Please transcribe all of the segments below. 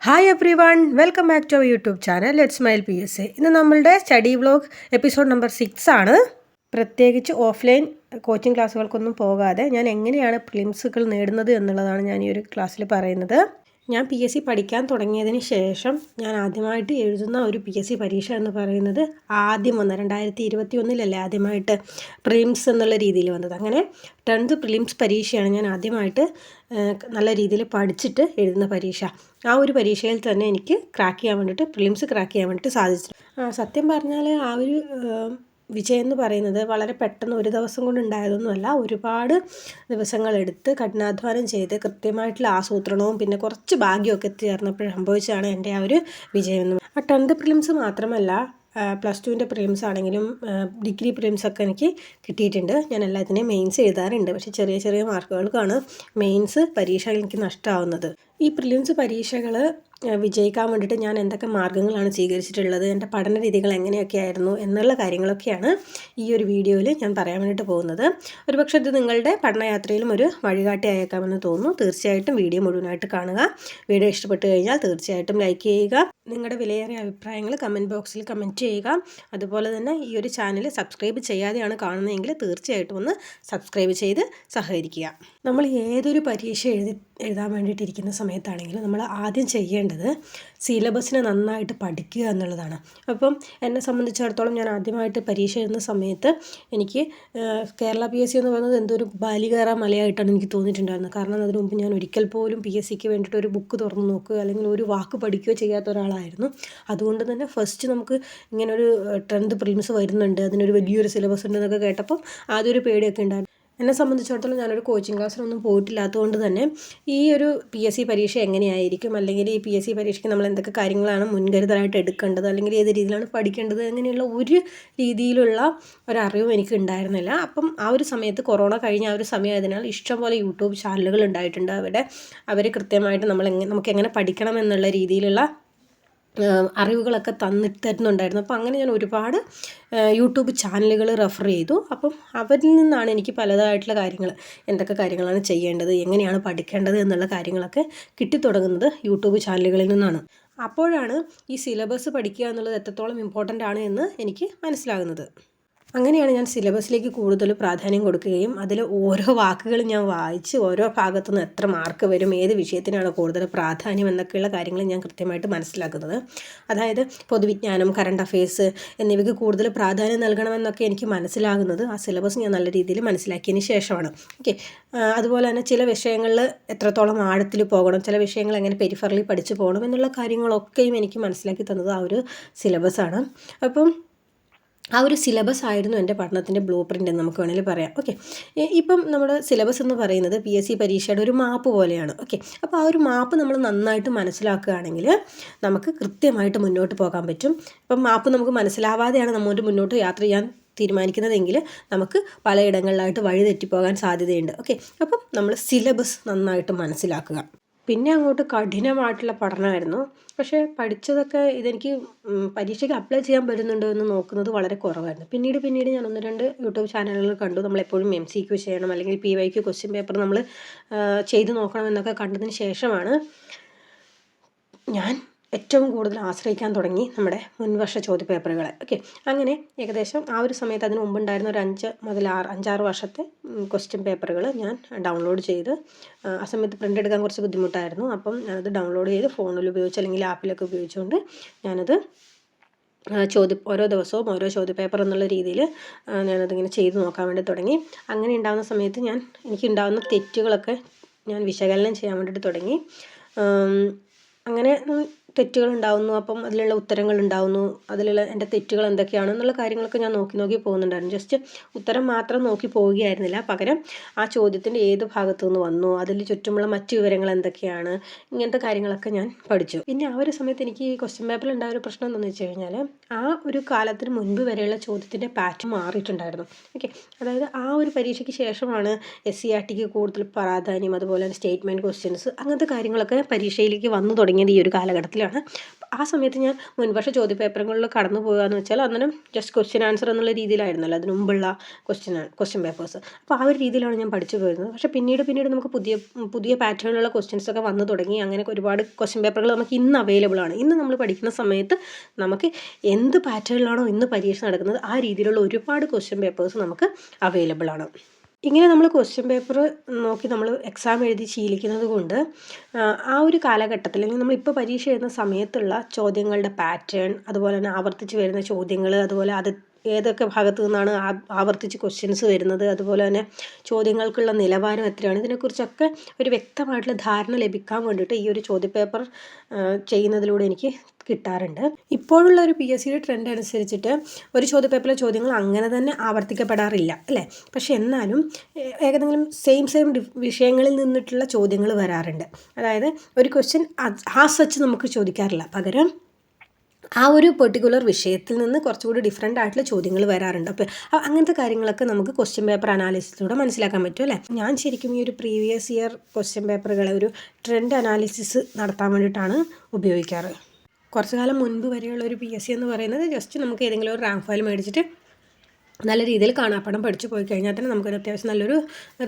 Hi everyone welcome back to our YouTube channel let smile P S A ഇന്ന് നമ്മളുടെ study vlog episode number six ആണ്. പ്രത്യേകിച്ച് offline coaching ക്ലാസ്സുകൾക്കൊന്നും പോകാതെ ഞാൻ എങ്ങനെയാണ് പ്രിലിംസുകൾ നേടുന്നത് എന്നുള്ളതാണ് ഞാൻ ഈ ഒരു ക്ലാസ്സിൽ പറയുന്നത്. ഞാൻ പി എസ് സി പഠിക്കാൻ തുടങ്ങിയതിന് ശേഷം ഞാൻ ആദ്യമായിട്ട് എഴുതുന്ന ഒരു പി എസ് സി പരീക്ഷ എന്ന് പറയുന്നത് ആദ്യം വന്ന രണ്ടായിരത്തി ഇരുപത്തി ഒന്നിലല്ലേ ആദ്യമായിട്ട് പ്രിലിംസ് എന്നുള്ള രീതിയിൽ വന്നത്. അങ്ങനെ ടെൻത്ത് പ്രിലിംസ് പരീക്ഷയാണ് ഞാൻ ആദ്യമായിട്ട് നല്ല രീതിയിൽ പഠിച്ചിട്ട് എഴുതുന്ന പരീക്ഷ. ആ ഒരു പരീക്ഷയിൽ തന്നെ എനിക്ക് ക്രാക്ക് ചെയ്യാൻ വേണ്ടിയിട്ട് പ്രിലിംസ് ക്രാക്ക് ചെയ്യാൻ വേണ്ടിയിട്ട് സാധിച്ചു. സത്യം പറഞ്ഞാൽ ആ ഒരു വിജയം എന്ന് പറയുന്നത് വളരെ പെട്ടെന്ന് ഒരു ദിവസം കൊണ്ട് ഉണ്ടായതൊന്നുമല്ല. ഒരുപാട് ദിവസങ്ങളെടുത്ത് കഠിനാധ്വാനം ചെയ്ത് കൃത്യമായിട്ടുള്ള ആസൂത്രണവും പിന്നെ കുറച്ച് ഭാഗ്യമൊക്കെ ചേർന്നപ്പോൾ സംഭവിച്ചതാണ് എന്റെ ആ ഒരു വിജയം എന്ന്. ആ ടെൻത്ത് പ്രിലിംസ് മാത്രമല്ല പ്ലസ് ടുവിന്റെ പ്രിലിംസ് ആണെങ്കിലും ഡിഗ്രി പ്രിലിംസ് ഒക്കെ എനിക്ക് കിട്ടിയിട്ടുണ്ട്. ഞാൻ എല്ലാത്തിനെയും മെയിൻസ് എഴുതാറുണ്ട്. പക്ഷേ ചെറിയ ചെറിയ മാർക്കുകൾക്കാണ് മെയിൻസ് പരീക്ഷ എനിക്ക് നഷ്ടമാവുന്നത് ഈ പ്രിലിംസ് പരീക്ഷകൾ വിജയിക്കാൻ വേണ്ടിയിട്ട് ഞാൻ എന്തൊക്കെ മാർഗങ്ങളാണ് സ്വീകരിച്ചിട്ടുള്ളത് എന്റെ പഠന രീതികൾ എങ്ങനെയൊക്കെ ആയിരുന്നു എന്നുള്ള കാര്യങ്ങളൊക്കെയാണ് ഈ ഒരു വീഡിയോയിൽ ഞാൻ പറയാൻ വേണ്ടിയിട്ട് പോകുന്നത്. ഒരുപക്ഷെ ഇത് നിങ്ങളുടെ പഠനയാത്രയിലും ഒരു വഴികാട്ടി അയക്കാമെന്ന് തോന്നുന്നു. തീർച്ചയായിട്ടും വീഡിയോ മുഴുവനായിട്ട് കാണുക. വീഡിയോ ഇഷ്ടപ്പെട്ടു കഴിഞ്ഞാൽ തീർച്ചയായിട്ടും ലൈക്ക് ചെയ്യുക. നിങ്ങളുടെ വിലയേറിയ അഭിപ്രായങ്ങൾ കമന്റ് ബോക്സിൽ കമന്റ് ചെയ്യുക. അതുപോലെ തന്നെ ഈ ഒരു ചാനൽ സബ്സ്ക്രൈബ് ചെയ്യാതെയാണ് കാണുന്നതെങ്കിൽ തീർച്ചയായിട്ടും ഒന്ന് സബ്സ്ക്രൈബ് ചെയ്ത് സഹകരിക്കുക. നമ്മൾ ഏതൊരു പരീക്ഷ എഴുതി എഴുതാൻ വേണ്ടിയിട്ടിരിക്കുന്ന സമയത്താണെങ്കിലും നമ്മൾ ആദ്യം ചെയ്യേണ്ടത് സിലബസിനെ നന്നായിട്ട് പഠിക്കുക എന്നുള്ളതാണ്. അപ്പം എന്നെ സംബന്ധിച്ചിടത്തോളം ഞാൻ ആദ്യമായിട്ട് പരീക്ഷ എഴുതുന്ന സമയത്ത് എനിക്ക് കേരള പി എസ് സി എന്ന് പറയുന്നത് എന്തോ ഒരു ബാലികേറ മലയായിട്ടാണ് എനിക്ക് തോന്നിയിട്ടുണ്ടായിരുന്നത്. കാരണം അതിനു മുമ്പ് ഞാൻ ഒരിക്കൽ പോലും പി എസ് സിക്ക് വേണ്ടിയിട്ട് ഒരു ബുക്ക് തുറന്ന് നോക്കുക അല്ലെങ്കിൽ ഒരു വാക്ക് പഠിക്കുകയോ ചെയ്യാത്ത ഒരാളായിരുന്നു. അതുകൊണ്ട് തന്നെ ഫസ്റ്റ് നമുക്ക് ഇങ്ങനെ ഒരു ടെൻത്ത് പ്രിലിംസ് വരുന്നുണ്ട്. അതിനൊരു വലിയൊരു സിലബസ് ഉണ്ടെന്നൊക്കെ കേട്ടപ്പം ആദ്യം ഒരു പേടിയൊക്കെ ഉണ്ടായിരുന്നു. എന്നെ സംബന്ധിച്ചിടത്തോളം ഞാനൊരു കോച്ചിങ് ക്ലാസ്സിലൊന്നും പോയിട്ടില്ലാത്തതുകൊണ്ട് തന്നെ ഈ ഒരു പി എസ് സി പരീക്ഷ എങ്ങനെയായിരിക്കും? അല്ലെങ്കിൽ ഈ പി എസ് സി പരീക്ഷയ്ക്ക് നമ്മൾ എന്തൊക്കെ കാര്യങ്ങളാണ് മുൻകരുതലായിട്ട് എടുക്കേണ്ടത്? അല്ലെങ്കിൽ ഏത് രീതിയിലാണ് പഠിക്കേണ്ടത്? അങ്ങനെയുള്ള ഒരു രീതിയിലുള്ള ഒരറിവും എനിക്ക് ഉണ്ടായിരുന്നില്ല. അപ്പം ആ ഒരു സമയത്ത് കൊറോണ കഴിഞ്ഞ ആ ഒരു സമയമായതിനാൽ ഇഷ്ടംപോലെ യൂട്യൂബ് ചാനലുകൾ ഉണ്ടായിട്ടുണ്ട്. അവിടെ അവർ കൃത്യമായിട്ട് നമ്മൾ എങ്ങനെ നമുക്ക് എങ്ങനെ പഠിക്കണം എന്നുള്ള രീതിയിലുള്ള അറിവുകളൊക്കെ തന്നിട്ട് തരുന്നുണ്ടായിരുന്നു അപ്പോൾ അങ്ങനെ ഞാൻ ഒരുപാട് യൂട്യൂബ് ചാനലുകൾ റെഫർ ചെയ്തു. അപ്പം അവരിൽ നിന്നാണ് എനിക്ക് പലതായിട്ടുള്ള കാര്യങ്ങൾ എന്തൊക്കെ കാര്യങ്ങളാണ് ചെയ്യേണ്ടത് എങ്ങനെയാണ് പഠിക്കേണ്ടത് എന്നുള്ള കാര്യങ്ങളൊക്കെ കിട്ടിത്തുടങ്ങുന്നത് യൂട്യൂബ് ചാനലുകളിൽ നിന്നാണ്. അപ്പോഴാണ് ഈ സിലബസ് പഠിക്കുക എന്നുള്ളത് എത്രത്തോളം ഇമ്പോർട്ടന്റ് ആണ് എന്ന് എനിക്ക് മനസ്സിലാകുന്നത്. അങ്ങനെയാണ് ഞാൻ സിലബസിലേക്ക് കൂടുതൽ പ്രാധാന്യം കൊടുക്കുകയും അതിൽ ഓരോ വാക്കുകൾ ഞാൻ വായിച്ച് ഓരോ ഭാഗത്തു നിന്ന് എത്ര മാർക്ക് വരും ഏത് വിഷയത്തിനാണ് കൂടുതൽ പ്രാധാന്യം എന്നൊക്കെയുള്ള കാര്യങ്ങൾ ഞാൻ കൃത്യമായിട്ട് മനസ്സിലാക്കുന്നത്. അതായത് പൊതുവിജ്ഞാനം കറണ്ട് അഫയേഴ്സ് എന്നിവയ്ക്ക് കൂടുതൽ പ്രാധാന്യം നൽകണമെന്നൊക്കെ എനിക്ക് മനസ്സിലാകുന്നത് ആ സിലബസ് ഞാൻ നല്ല രീതിയിൽ മനസ്സിലാക്കിയതിന് ശേഷമാണ്. ഓക്കെ അതുപോലെ തന്നെ ചില വിഷയങ്ങളിൽ എത്രത്തോളം ആഴത്തിൽ പോകണം ചില വിഷയങ്ങൾ എങ്ങനെ പെരിഫറലി പഠിച്ചു പോകണം എന്നുള്ള കാര്യങ്ങളൊക്കെയും എനിക്ക് മനസ്സിലാക്കി തന്നത് ആ ഒരു സിലബസാണ് അപ്പം ആ ഒരു സിലബസ് ആയിരുന്നു എന്റെ പഠനത്തിന്റെ ബ്ലൂ പ്രിന്റ് എന്ന് നമുക്ക് വേണമെങ്കിൽ പറയാം. ഓക്കെ ഇപ്പം നമ്മൾ സിലബസ് എന്ന് പറയുന്നത് പി എസ് സി പരീക്ഷയുടെ ഒരു മാപ്പ് പോലെയാണ്. ഓക്കെ അപ്പോൾ ആ ഒരു മാപ്പ് നമ്മൾ നന്നായിട്ട് മനസ്സിലാക്കുകയാണെങ്കിൽ നമുക്ക് കൃത്യമായിട്ട് മുന്നോട്ട് പോകാൻ പറ്റും. ഇപ്പം മാപ്പ് നമുക്ക് മനസ്സിലാവാതെയാണ് നമ്മോട്ട് മുന്നോട്ട് യാത്ര ചെയ്യാൻ തീരുമാനിക്കുന്നതെങ്കിൽ നമുക്ക് പലയിടങ്ങളിലായിട്ട് വഴി തെറ്റിപ്പോകാൻ സാധ്യതയുണ്ട്. ഓക്കെ അപ്പം നമ്മൾ സിലബസ് നന്നായിട്ട് മനസ്സിലാക്കുക. പിന്നെ അങ്ങോട്ട് കഠിനമായിട്ടുള്ള പഠനമായിരുന്നു പക്ഷേ പഠിച്ചതൊക്കെ ഇതെനിക്ക് പരീക്ഷയ്ക്ക് അപ്ലൈ ചെയ്യാൻ പറ്റുന്നുണ്ടോ എന്ന് നോക്കുന്നത് വളരെ കുറവായിരുന്നു. പിന്നീട് പിന്നീട് ഞാൻ ഒന്ന് രണ്ട് യൂട്യൂബ് ചാനലുകൾ കണ്ടു. നമ്മളെപ്പോഴും എം സി ക്യു ചെയ്യണം അല്ലെങ്കിൽ P Y Q question paper നമ്മൾ ചെയ്ത് നോക്കണം എന്നൊക്കെ കണ്ടതിന് ശേഷമാണ് ഞാൻ ഏറ്റവും കൂടുതൽ ആശ്രയിക്കാൻ തുടങ്ങി നമ്മുടെ മുൻവർഷ ചോദ്യപേപ്പറുകളെ. ഓക്കെ. അങ്ങനെ ഏകദേശം ആ ഒരു സമയത്ത് അതിന് മുമ്പുണ്ടായിരുന്ന ഒരു അഞ്ച് മുതൽ ആറ് അഞ്ചാറ് വർഷത്തെ ക്വസ്റ്റ്യൻ പേപ്പറുകൾ ഞാൻ ഡൗൺലോഡ് ചെയ്ത് ആ, സമയത്ത് പ്രിന്റ് എടുക്കാൻ കുറച്ച് ബുദ്ധിമുട്ടായിരുന്നു. അപ്പം ഞാനത് ഡൗൺലോഡ് ചെയ്ത് ഫോണിൽ ഉപയോഗിച്ച് അല്ലെങ്കിൽ ആപ്പിലൊക്കെ ഉപയോഗിച്ചുകൊണ്ട് ഞാനത് ചോദ്യ ഓരോ ദിവസവും ഓരോ ചോദ്യപേപ്പർ എന്നുള്ള രീതിയിൽ ഞാനതിങ്ങനെ ചെയ്ത് നോക്കാൻ വേണ്ടി തുടങ്ങി. അങ്ങനെ ഉണ്ടാകുന്ന സമയത്ത് ഞാൻ എനിക്കുണ്ടാകുന്ന തെറ്റുകളൊക്കെ ഞാൻ വിശകലനം ചെയ്യാൻ വേണ്ടിയിട്ട് തുടങ്ങി. അങ്ങനെ തെറ്റുകൾ ഉണ്ടാവുന്നു അപ്പം അതിലുള്ള ഉത്തരങ്ങൾ ഉണ്ടാവുന്നു അതിലുള്ള എന്റെ തെറ്റുകൾ എന്തൊക്കെയാണ് എന്നുള്ള കാര്യങ്ങളൊക്കെ ഞാൻ നോക്കി നോക്കി പോകുന്നുണ്ടായിരുന്നു. ജസ്റ്റ് ഉത്തരം മാത്രം നോക്കി പോവുകയായിരുന്നില്ല. പകരം ആ ചോദ്യത്തിന്റെ ഏത് ഭാഗത്തു നിന്ന് വന്നു അതിൽ ചുറ്റുമുള്ള മറ്റു വിവരങ്ങൾ എന്തൊക്കെയാണ് ഇങ്ങനത്തെ കാര്യങ്ങളൊക്കെ ഞാൻ പഠിച്ചു. പിന്നെ ആ ഒരു സമയത്ത് എനിക്ക് ഈ ക്വസ്റ്റ്യൻ പേപ്പറിൽ ഉണ്ടായ ഒരു പ്രശ്നം എന്താണെന്ന് വെച്ച് കഴിഞ്ഞാൽ ആ ഒരു കാലത്തിന് മുൻപ് വരെയുള്ള ചോദ്യത്തിന്റെ പാറ്റേൺ മാറിയിട്ടുണ്ടായിരുന്നു. ഓക്കെ അതായത് ആ ഒരു പരീക്ഷയ്ക്ക് ശേഷമാണ് എസ് സി ആർ ടിക്ക് കൂടുതൽ പ്രാധാന്യം അതുപോലെ സ്റ്റേറ്റ്മെന്റ് ക്വസ്റ്റ്യൻസ് അങ്ങനത്തെ കാര്യങ്ങളൊക്കെ പരീക്ഷയിലേക്ക് വന്നു തുടങ്ങിയത് ഈ ഒരു കാലഘട്ടത്തിലാണ്. സമയത്തൊക്കെയാണ് ആ സമയത്ത് ഞാൻ മുൻവർഷ ചോദ്യപേപ്പറുകളിൽ കടന്നു പോകുക എന്ന് വെച്ചാൽ അന്നേരം ജസ്റ്റ് ക്വസ്റ്റ്യൻ ആൻസർ എന്നുള്ള രീതിയിലായിരുന്നല്ലോ. അതിന് മുമ്പുള്ള ക്വസ്റ്റ്യൻ ക്വസ്റ്റ്യൻ പേപ്പേഴ്സ് അപ്പോൾ ആ ഒരു രീതിയിലാണ് ഞാൻ പഠിച്ചു പോയിരുന്നത്. പക്ഷേ പിന്നീട് പിന്നീട് നമുക്ക് പുതിയ പുതിയ പാറ്റേണിലുള്ള ക്വസ്റ്റ്യൻസ് ഒക്കെ വന്നു തുടങ്ങി. അങ്ങനെ ഒരുപാട് ക്വസ്റ്റ്യൻ പേപ്പറുകൾ നമുക്ക് ഇന്ന് അവൈലബിൾ ആണ്. ഇന്ന് നമ്മൾ പഠിക്കുന്ന സമയത്ത് നമുക്ക് എന്ത് പാറ്റേണിലാണോ ഇന്ന് പരീക്ഷ നടക്കുന്നത് ആ രീതിയിലുള്ള ഒരുപാട് ക്വസ്റ്റ്യൻ പേപ്പേഴ്സ് നമുക്ക് അവൈലബിൾ ആണ്. ഇങ്ങനെ നമ്മൾ ക്വസ്റ്റ്യൻ പേപ്പർ നോക്കി നമ്മൾ എക്സാം എഴുതി ശീലിക്കുന്നത് കൊണ്ട് ആ ഒരു കാലഘട്ടത്തിൽ അല്ലെങ്കിൽ നമ്മളിപ്പോൾ പരീക്ഷ എഴുതുന്ന സമയത്തുള്ള ചോദ്യങ്ങളുടെ പാറ്റേൺ അതുപോലെ തന്നെ ആവർത്തിച്ച് വരുന്ന ചോദ്യങ്ങൾ അതുപോലെ അത് ഏതൊക്കെ ഭാഗത്തു നിന്നാണ് ആവർത്തിച്ച് ക്വസ്റ്റ്യൻസ് വരുന്നത്? അതുപോലെ തന്നെ ചോദ്യങ്ങൾക്കുള്ള നിലവാരം എത്രയാണ്? ഇതിനെക്കുറിച്ചൊക്കെ ഒരു വ്യക്തമായിട്ടുള്ള ധാരണ ലഭിക്കാൻ വേണ്ടിയിട്ട് ഈ ഒരു ചോദ്യപേപ്പർ ചെയ്യുന്നതിലൂടെ എനിക്ക് കിട്ടാറുണ്ട്. ഇപ്പോഴുള്ള ഒരു പി എസ് സിയുടെ ട്രെൻഡ് അനുസരിച്ചിട്ട് ഒരു ചോദ്യപേപ്പറിലെ ചോദ്യങ്ങൾ അങ്ങനെ തന്നെ ആവർത്തിക്കപ്പെടാറില്ല അല്ലേ? പക്ഷെ എന്നാലും ഏതെങ്കിലും സെയിം സെയിം വിഷയങ്ങളിൽ നിന്നിട്ടുള്ള ചോദ്യങ്ങൾ വരാറുണ്ട്. അതായത് ഒരു ക്വസ്റ്റ്യൻ ആ സച്ച് നമുക്ക് ചോദിക്കാറില്ല. പകരം ആ ഒരു പെർട്ടിക്കുലർ വിഷയത്തിൽ നിന്ന് കുറച്ചുകൂടി ഡിഫറെന്റ് ആയിട്ടുള്ള ചോദ്യങ്ങൾ വരാറുണ്ട്. അപ്പോൾ അങ്ങനത്തെ കാര്യങ്ങളൊക്കെ നമുക്ക് ക്വസ്റ്റ്യൻ പേപ്പർ അനാലിസിസിലൂടെ മനസ്സിലാക്കാൻ പറ്റും അല്ലേ? ഞാൻ ശരിക്കും ഈ ഒരു പ്രീവിയസ് ഇയർ ക്വസ്റ്റ്യൻ പേപ്പറുകളെ ഒരു ട്രെൻഡ് അനാലിസിസ് നടത്താൻ വേണ്ടിയിട്ടാണ് ഉപയോഗിക്കാറ്. കുറച്ച് കാലം മുൻപ് വരെയുള്ള ഒരു പി എസ് സി എന്ന് പറയുന്നത് ജസ്റ്റ് നമുക്ക് ഏതെങ്കിലും ഒരു റാങ്ക് ഫയൽ മേടിച്ചിട്ട് നല്ല രീതിയിൽ കാണാപ്പടം പഠിച്ചു പോയി കഴിഞ്ഞാൽ തന്നെ നമുക്കൊരു അത്യാവശ്യം നല്ലൊരു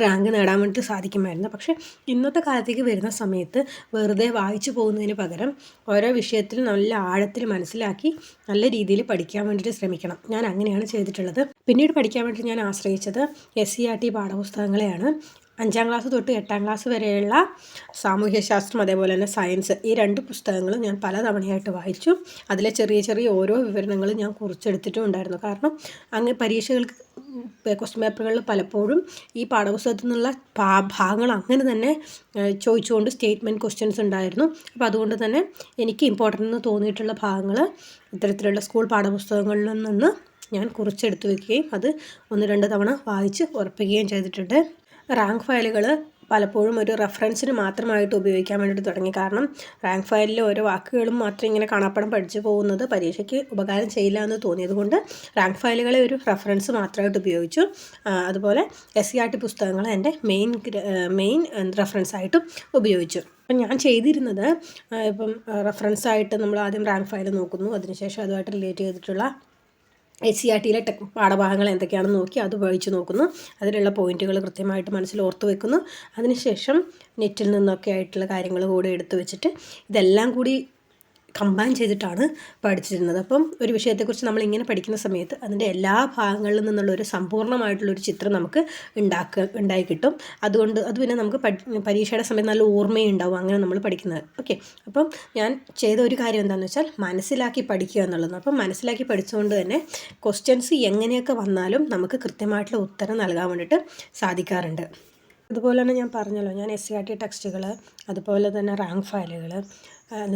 റാങ്ക് നേടാൻ വേണ്ടിയിട്ട് സാധിക്കുമായിരുന്നു. പക്ഷേ ഇന്നത്തെ കാലത്തേക്ക് വരുന്ന സമയത്ത് വെറുതെ വായിച്ചു പോകുന്നതിന് പകരം ഓരോ വിഷയത്തിൽ നല്ല ആഴത്തിൽ മനസ്സിലാക്കി നല്ല രീതിയിൽ പഠിക്കാൻ വേണ്ടിയിട്ട് ശ്രമിക്കണം. ഞാൻ അങ്ങനെയാണ് ചെയ്തിട്ടുള്ളത്. പിന്നീട് പഠിക്കാൻ വേണ്ടി ഞാൻ ആശ്രയിച്ചത് എസ് സി ആർ ടി പാഠപുസ്തകങ്ങളെയാണ്. അഞ്ചാം ക്ലാസ് തൊട്ട് എട്ടാം ക്ലാസ് വരെയുള്ള സാമൂഹ്യശാസ്ത്രം അതേപോലെ തന്നെ സയൻസ് ഈ രണ്ട് പുസ്തകങ്ങളും ഞാൻ പല തവണയായിട്ട് വായിച്ചു. അതിലെ ചെറിയ ചെറിയ ഓരോ വിവരണങ്ങളും ഞാൻ കുറിച്ചെടുത്തിട്ടും ഉണ്ടായിരുന്നു. കാരണം അങ്ങനെ പരീക്ഷകൾക്ക് ക്വസ്റ്റ്യൻ പേപ്പറുകളിൽ പലപ്പോഴും ഈ പാഠപുസ്തകത്തിൽ നിന്നുള്ള ഭാഗങ്ങൾ അങ്ങനെ തന്നെ ചോദിച്ചുകൊണ്ട് സ്റ്റേറ്റ്മെന്റ് ക്വസ്റ്റ്യൻസ് ഉണ്ടായിരുന്നു. അപ്പോൾ അതുകൊണ്ട് തന്നെ എനിക്ക് ഇമ്പോർട്ടന്റ് എന്ന് തോന്നിയിട്ടുള്ള ഭാഗങ്ങൾ ഇത്തരത്തിലുള്ള സ്കൂൾ പാഠപുസ്തകങ്ങളിൽ നിന്ന് ഞാൻ കുറിച്ചെടുത്ത് വയ്ക്കുകയും അത് ഒന്ന് രണ്ട് തവണ വായിച്ച് ഉറപ്പിക്കുകയും ചെയ്തിട്ടുണ്ട്. റാങ്ക് ഫയലുകൾ പലപ്പോഴും ഒരു റെഫറൻസിന് മാത്രമായിട്ട് ഉപയോഗിക്കാൻ വേണ്ടിയിട്ട് തുടങ്ങി. കാരണം റാങ്ക് ഫയലിലെ ഓരോ വാക്കുകളും മാത്രം ഇങ്ങനെ കാണാപ്പടം പഠിച്ചു പോകുന്നത് പരീക്ഷയ്ക്ക് ഉപകാരം ചെയ്യില്ല എന്ന് തോന്നിയതുകൊണ്ട് റാങ്ക് ഫയലുകളെ ഒരു റെഫറൻസ് മാത്രമായിട്ട് ഉപയോഗിച്ചു. അതുപോലെ എസ് സി ആർ ടി പുസ്തകങ്ങൾ എന്റെ മെയിൻ മെയിൻ റെഫറൻസ് ആയിട്ടും ഉപയോഗിച്ചു. അപ്പം ഞാൻ ചെയ്തിരുന്നത് ഇപ്പം റെഫറൻസ് ആയിട്ട് നമ്മൾ ആദ്യം റാങ്ക് ഫയൽ നോക്കുന്നു. അതിനുശേഷം അതുമായിട്ട് റിലേറ്റ് ചെയ്തിട്ടുള്ള എച്ച് സി ആർ ടിയിലെ ടെക് പാഠഭാഗങ്ങൾ എന്തൊക്കെയാണെന്ന് നോക്കി അത് വായിച്ച് നോക്കുന്നു. അതിലുള്ള പോയിന്റുകൾ കൃത്യമായിട്ട് മനസ്സിൽ ഓർത്ത് വെക്കുന്നു. അതിനുശേഷം നെറ്റിൽ നിന്നൊക്കെ ആയിട്ടുള്ള കാര്യങ്ങൾ കൂടെ എടുത്തു വെച്ചിട്ട് ഇതെല്ലാം കൂടി കമ്പൈൻ ചെയ്തിട്ടാണ് പഠിച്ചിരുന്നത്. അപ്പം ഒരു വിഷയത്തെക്കുറിച്ച് നമ്മൾ ഇങ്ങനെ പഠിക്കുന്ന സമയത്ത് അതിന്റെ എല്ലാ ഭാഗങ്ങളിൽ നിന്നുള്ള ഒരു സമ്പൂർണമായിട്ടുള്ളൊരു ചിത്രം നമുക്ക് ഉണ്ടാക്കുക ഉണ്ടായി കിട്ടും. അതുകൊണ്ട് അത് പിന്നെ നമുക്ക് പരീക്ഷയുടെ സമയത്ത് നല്ല ഓർമ്മയുണ്ടാവും അങ്ങനെ നമ്മൾ പഠിക്കുന്നത്. ഓക്കെ. അപ്പം ഞാൻ ചെയ്ത ഒരു കാര്യം എന്താണെന്ന് വെച്ചാൽ മനസ്സിലാക്കി പഠിക്കുക എന്നുള്ളത് അപ്പം മനസ്സിലാക്കി പഠിച്ചുകൊണ്ട് തന്നെ ക്വസ്റ്റ്യൻസ് എങ്ങനെയൊക്കെ വന്നാലും നമുക്ക് കൃത്യമായിട്ടുള്ള ഉത്തരം നൽകാൻ വേണ്ടിയിട്ട് സാധിക്കാറുണ്ട്. അതുപോലെ തന്നെ ഞാൻ പറഞ്ഞല്ലോ ഞാൻ എസ് സി ആർ ടി ടെക്സ്റ്റുകൾ അതുപോലെ തന്നെ റാങ്ക് ഫയലുകൾ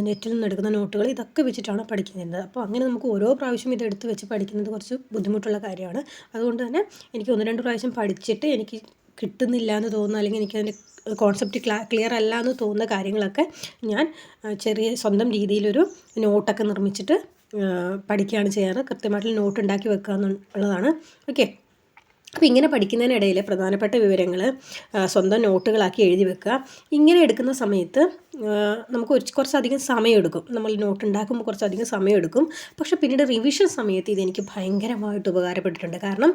നെറ്റിൽ നിന്ന് എടുക്കുന്ന നോട്ടുകൾ ഇതൊക്കെ വെച്ചിട്ടാണ് പഠിക്കുന്നത്. അപ്പോൾ അങ്ങനെ നമുക്ക് ഓരോ പ്രാവശ്യം ഇത് എടുത്ത് വെച്ച് പഠിക്കുന്നത് കുറച്ച് ബുദ്ധിമുട്ടുള്ള കാര്യമാണ്. അതുകൊണ്ട് തന്നെ എനിക്ക് ഒന്ന് രണ്ട് പ്രാവശ്യം പഠിച്ചിട്ട് എനിക്ക് കിട്ടുന്നില്ല എന്ന് തോന്നുന്നു അല്ലെങ്കിൽ എനിക്ക് അതിന്റെ കോൺസെപ്റ്റ് ക്ലാ ക്ലിയർ അല്ല എന്ന് തോന്നുന്ന കാര്യങ്ങളൊക്കെ ഞാൻ ചെറിയ സ്വന്തം രീതിയിലൊരു നോട്ടൊക്കെ നിർമ്മിച്ചിട്ട് പഠിക്കുകയാണ് ചെയ്യാറ് കൃത്യമായിട്ടുള്ള നോട്ട് ഉണ്ടാക്കി വെക്കുക എന്നുള്ളതാണ് ഓക്കെ. അപ്പോൾ ഇങ്ങനെ പഠിക്കുന്നതിനിടയിൽ പ്രധാനപ്പെട്ട വിവരങ്ങൾ സ്വന്തം നോട്ടുകളാക്കി എഴുതി വെക്കുക. ഇങ്ങനെ എടുക്കുന്ന സമയത്ത് നമുക്ക് കുറച്ചധികം സമയമെടുക്കും. നമ്മൾ നോട്ട് ഉണ്ടാക്കുമ്പോൾ കുറച്ചധികം സമയമെടുക്കും. പക്ഷേ പിന്നീട് റിവിഷൻ സമയത്ത് ഇതെനിക്ക് ഭയങ്കരമായിട്ട് ഉപകാരപ്പെട്ടിട്ടുണ്ട്. കാരണം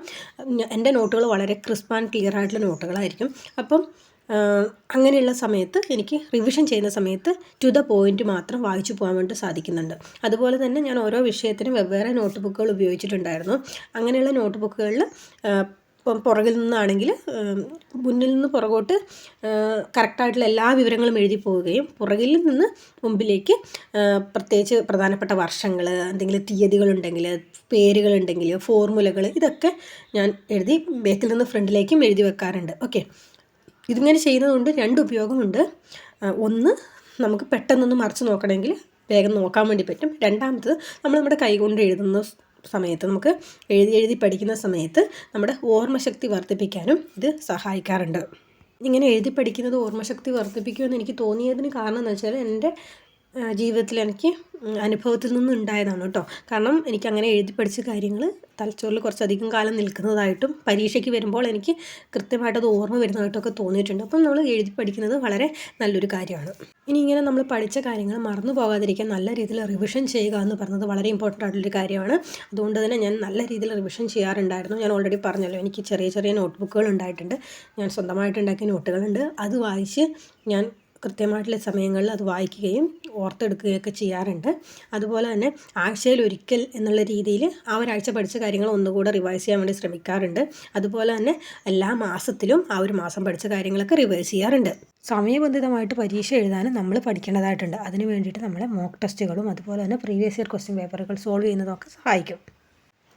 എന്റെ നോട്ടുകൾ വളരെ ക്രിസ്പ് ആൻഡ് ക്ലിയർ ആയിട്ടുള്ള നോട്ടുകളായിരിക്കും. അപ്പം അങ്ങനെയുള്ള സമയത്ത് എനിക്ക് റിവിഷൻ ചെയ്യുന്ന സമയത്ത് ടു ദ പോയിന്റ് മാത്രം വായിച്ചു പോകാൻ വേണ്ടി സാധിക്കുന്നുണ്ട്. അതുപോലെ തന്നെ ഞാൻ ഓരോ വിഷയത്തിനും വെവ്വേറെ നോട്ട് ബുക്കുകൾ ഉപയോഗിച്ചിട്ടുണ്ടായിരുന്നു. അങ്ങനെയുള്ള നോട്ട് ബുക്കുകളിൽ ഇപ്പം പുറകിൽ നിന്നാണെങ്കിൽ മുന്നിൽ നിന്ന് പുറകോട്ട് കറക്റ്റായിട്ടുള്ള എല്ലാ വിവരങ്ങളും എഴുതി പോവുകയും പുറകിൽ നിന്ന് മുമ്പിലേക്ക് പ്രത്യേകിച്ച് പ്രധാനപ്പെട്ട വർഷങ്ങൾ എന്തെങ്കിലും തീയതികളുണ്ടെങ്കിൽ പേരുകളുണ്ടെങ്കിൽ ഫോർമുലകൾ ഇതൊക്കെ ഞാൻ എഴുതി ബാക്കിൽ നിന്ന് ഫ്രണ്ടിലേക്കും എഴുതി വെക്കാറുണ്ട്. ഓക്കെ. ഇതിങ്ങനെ ചെയ്യുന്നതുകൊണ്ട് രണ്ട് ഉപയോഗമുണ്ട്. ഒന്ന് നമുക്ക് പെട്ടെന്നൊന്ന് മറിച്ച് നോക്കണമെങ്കിൽ വേഗം നോക്കാൻ വേണ്ടി പറ്റും. രണ്ടാമത്തത് നമ്മൾ നമ്മുടെ കൈകൊണ്ട് എഴുതുന്ന സമയത്ത് നമുക്ക് എഴുതി എഴുതി പഠിക്കുന്ന സമയത്ത് നമ്മുടെ ഓർമ്മശക്തി വർദ്ധിപ്പിക്കാനും ഇത് സഹായിക്കാറുണ്ട്. ഇങ്ങനെ എഴുതി പഠിക്കുന്നത് ഓർമ്മശക്തി വർദ്ധിപ്പിക്കുമെന്ന് എനിക്ക് തോന്നിയതിന് കാരണം എന്ന് വെച്ചാൽ എന്റെ ജീവിതത്തിൽ എനിക്ക് അനുഭവത്തിൽ നിന്ന് ഉണ്ടായതാണ് കേട്ടോ. കാരണം എനിക്ക് അങ്ങനെ എഴുതി പഠിച്ച കാര്യങ്ങൾ തലച്ചോറിൽ കുറച്ചധികം കാലം നിൽക്കുന്നതായിട്ടും പരീക്ഷയ്ക്ക് വരുമ്പോൾ എനിക്ക് കൃത്യമായിട്ട് ഓർമ്മ വരുന്നതായിട്ടൊക്കെ തോന്നിയിട്ടുണ്ട്. അപ്പം നമ്മൾ എഴുതി പഠിക്കുന്നത് വളരെ നല്ലൊരു കാര്യമാണ്. ഇനി ഇങ്ങനെ നമ്മൾ പഠിച്ച കാര്യങ്ങൾ മറന്നു പോകാതിരിക്കാൻ നല്ല രീതിയിൽ റിവിഷൻ ചെയ്യുക എന്ന് പറഞ്ഞത് വളരെ ഇമ്പോർട്ടന്റ് ആയിട്ടുള്ളൊരു കാര്യമാണ്. അതുകൊണ്ട് തന്നെ ഞാൻ നല്ല രീതിയിൽ റിവിഷൻ ചെയ്യാറുണ്ടായിരുന്നു. ഞാൻ ഓൾറെഡി പറഞ്ഞല്ലോ എനിക്ക് ചെറിയ ചെറിയ നോട്ട്ബുക്കുകൾ ഉണ്ടായിട്ടുണ്ട്. ഞാൻ സ്വന്തമായിട്ട് ഉണ്ടാക്കിയ നോട്ടുകളുണ്ട് അത് വായിച്ച് ഞാൻ കൃത്യമായിട്ടുള്ള സമയങ്ങളിൽ അത് വായിക്കുകയും ഓർത്തെടുക്കുകയൊക്കെ ചെയ്യാറുണ്ട്. അതുപോലെ തന്നെ ആഴ്ചയിൽ ഒരിക്കൽ എന്നുള്ള രീതിയിൽ ആ ഒരാഴ്ച പഠിച്ച കാര്യങ്ങൾ ഒന്നുകൂടെ റിവൈസ് ചെയ്യാൻ വേണ്ടി ശ്രമിക്കാറുണ്ട്. അതുപോലെ തന്നെ എല്ലാ മാസത്തിലും ആ ഒരു മാസം പഠിച്ച കാര്യങ്ങളൊക്കെ റിവൈസ് ചെയ്യാറുണ്ട്. സമയബന്ധിതമായിട്ട് പരീക്ഷ എഴുതാനും നമ്മൾ പഠിക്കേണ്ടതായിട്ടുണ്ട്. അതിന് വേണ്ടിയിട്ട് നമ്മളെ മോക്ക് ടെസ്റ്റുകളും അതുപോലെ തന്നെ പ്രീവിയസ് ഇയർ ക്വസ്റ്റ്യൻ പേപ്പറുകൾ സോൾവ് ചെയ്യുന്നതൊക്കെ സഹായിക്കും.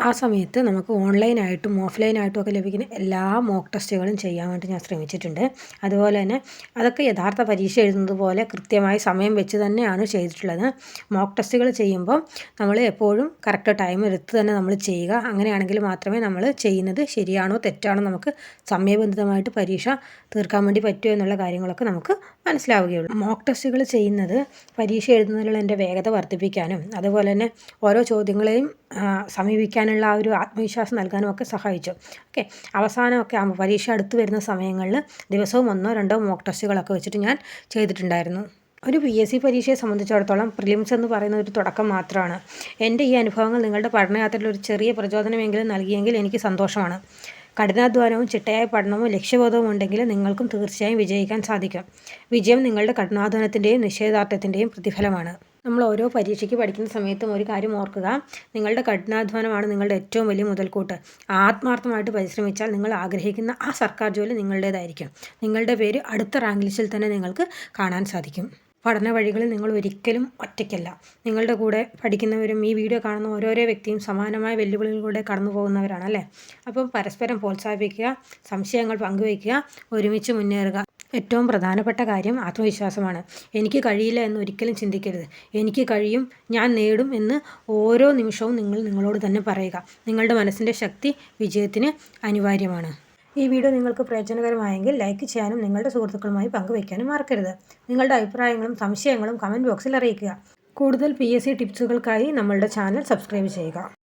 ആ സമയത്ത് നമുക്ക് ഓൺലൈനായിട്ടും ഓഫ്ലൈനായിട്ടും ഒക്കെ ലഭിക്കുന്ന എല്ലാ മോക്ക് ടെസ്റ്റുകളും ചെയ്യാൻ വേണ്ടി ഞാൻ ശ്രമിച്ചിട്ടുണ്ട്. അതുപോലെ തന്നെ അതൊക്കെ യഥാർത്ഥ പരീക്ഷ എഴുതുന്നത് പോലെ കൃത്യമായി സമയം വെച്ച് തന്നെയാണ് ചെയ്തിട്ടുള്ളത്. മോക്ക് ടെസ്റ്റുകൾ ചെയ്യുമ്പോൾ നമ്മൾ എപ്പോഴും കറക്റ്റ് ടൈം എടുത്ത് തന്നെ നമ്മൾ ചെയ്യുക. അങ്ങനെയാണെങ്കിൽ മാത്രമേ നമ്മൾ ചെയ്യുന്നത് ശരിയാണോ തെറ്റാണോ നമുക്ക് സമയബന്ധിതമായിട്ട് പരീക്ഷ തീർക്കാൻ വേണ്ടി പറ്റുമോ എന്നുള്ള കാര്യങ്ങളൊക്കെ നമുക്ക് മനസ്സിലാവുകയുള്ളൂ. മോക്ക് ടെസ്റ്റുകൾ ചെയ്യുന്നത് പരീക്ഷ എഴുതുന്നതിലുള്ള എന്റെ വേഗത വർദ്ധിപ്പിക്കാനും അതുപോലെ തന്നെ ഓരോ ചോദ്യങ്ങളെയും ആ, സമീപിക്കാനുള്ള ആ ഒരു ആത്മവിശ്വാസം നൽകാനും ഒക്കെ സഹായിച്ചു. ഓക്കെ. അവസാനമൊക്കെ ആകുമ്പോൾ പരീക്ഷ അടുത്ത് വരുന്ന സമയങ്ങളിൽ ദിവസവും ഒന്നോ രണ്ടോ മോക്ക് ടെസ്റ്റുകളൊക്കെ വെച്ചിട്ട് ഞാൻ ചെയ്തിട്ടുണ്ടായിരുന്നു. ഒരു പി എസ് സി പരീക്ഷയെ സംബന്ധിച്ചിടത്തോളം പ്രിലിംസ് എന്ന് പറയുന്ന ഒരു തുടക്കം മാത്രമാണ്. എന്റെ ഈ അനുഭവങ്ങൾ നിങ്ങളുടെ പഠനയാത്രയിൽ ഒരു ചെറിയ പ്രചോദനമെങ്കിലും നൽകിയെങ്കിൽ എനിക്ക് സന്തോഷമാണ്. കഠിനാധ്വാനവും ചിട്ടയായ പഠനവും ലക്ഷ്യബോധവും ഉണ്ടെങ്കിൽ നിങ്ങൾക്കും തീർച്ചയായും വിജയിക്കാൻ സാധിക്കും. വിജയം നിങ്ങളുടെ കഠിനാധ്വാനത്തിന്റെയും നിശ്ചയദാർഢ്യത്തിന്റെയും പ്രതിഫലമാണ്. നമ്മൾ ഓരോ പരീക്ഷയ്ക്ക് പഠിക്കുന്ന സമയത്തും ഒരു കാര്യം ഓർക്കുക. നിങ്ങളുടെ കഠിനാധ്വാനമാണ് നിങ്ങളുടെ ഏറ്റവും വലിയ മുതൽക്കൂട്ട്. ആത്മാർത്ഥമായിട്ട് പരിശ്രമിച്ചാൽ നിങ്ങൾ ആഗ്രഹിക്കുന്ന ആ സർക്കാർ ജോലി നിങ്ങളുടേതായിരിക്കും. നിങ്ങളുടെ പേര് അടുത്ത റാങ്ക് ലിസ്റ്റിൽ തന്നെ നിങ്ങൾക്ക് കാണാൻ സാധിക്കും. പഠന വഴികളിൽ നിങ്ങൾ ഒരിക്കലും ഒറ്റയ്ക്കല്ല. നിങ്ങളുടെ കൂടെ പഠിക്കുന്നവരും ഈ വീഡിയോ കാണുന്ന ഓരോരോ വ്യക്തിയും സമാനമായ വെല്ലുവിളികളിലൂടെ കടന്നു പോകുന്നവരാണ് അല്ലേ? അപ്പം പരസ്പരം പ്രോത്സാഹിപ്പിക്കുക സംശയങ്ങൾ പങ്കുവയ്ക്കുക ഒരുമിച്ച് മുന്നേറുക. ഏറ്റവും പ്രധാനപ്പെട്ട കാര്യം ആത്മവിശ്വാസമാണ്. എനിക്ക് കഴിയില്ല എന്ന് ഒരിക്കലും ചിന്തിക്കരുത്. എനിക്ക് കഴിയും ഞാൻ നേടും എന്ന് ഓരോ നിമിഷവും നിങ്ങൾ നിങ്ങളോട് തന്നെ പറയുക. നിങ്ങളുടെ മനസ്സിന്റെ ശക്തി വിജയത്തിന് അനിവാര്യമാണ്. ഈ വീഡിയോ നിങ്ങൾക്ക് പ്രയോജനകരമായെങ്കിൽ ലൈക്ക് ചെയ്യാനും നിങ്ങളുടെ സുഹൃത്തുക്കളുമായി പങ്കുവയ്ക്കാനും മറക്കരുത്. നിങ്ങളുടെ അഭിപ്രായങ്ങളും സംശയങ്ങളും കമന്റ് ബോക്സിൽ അറിയിക്കുക. കൂടുതൽ പി എസ് സി ടിപ്സുകൾക്കായി നമ്മളുടെ ചാനൽ സബ്സ്ക്രൈബ് ചെയ്യുക.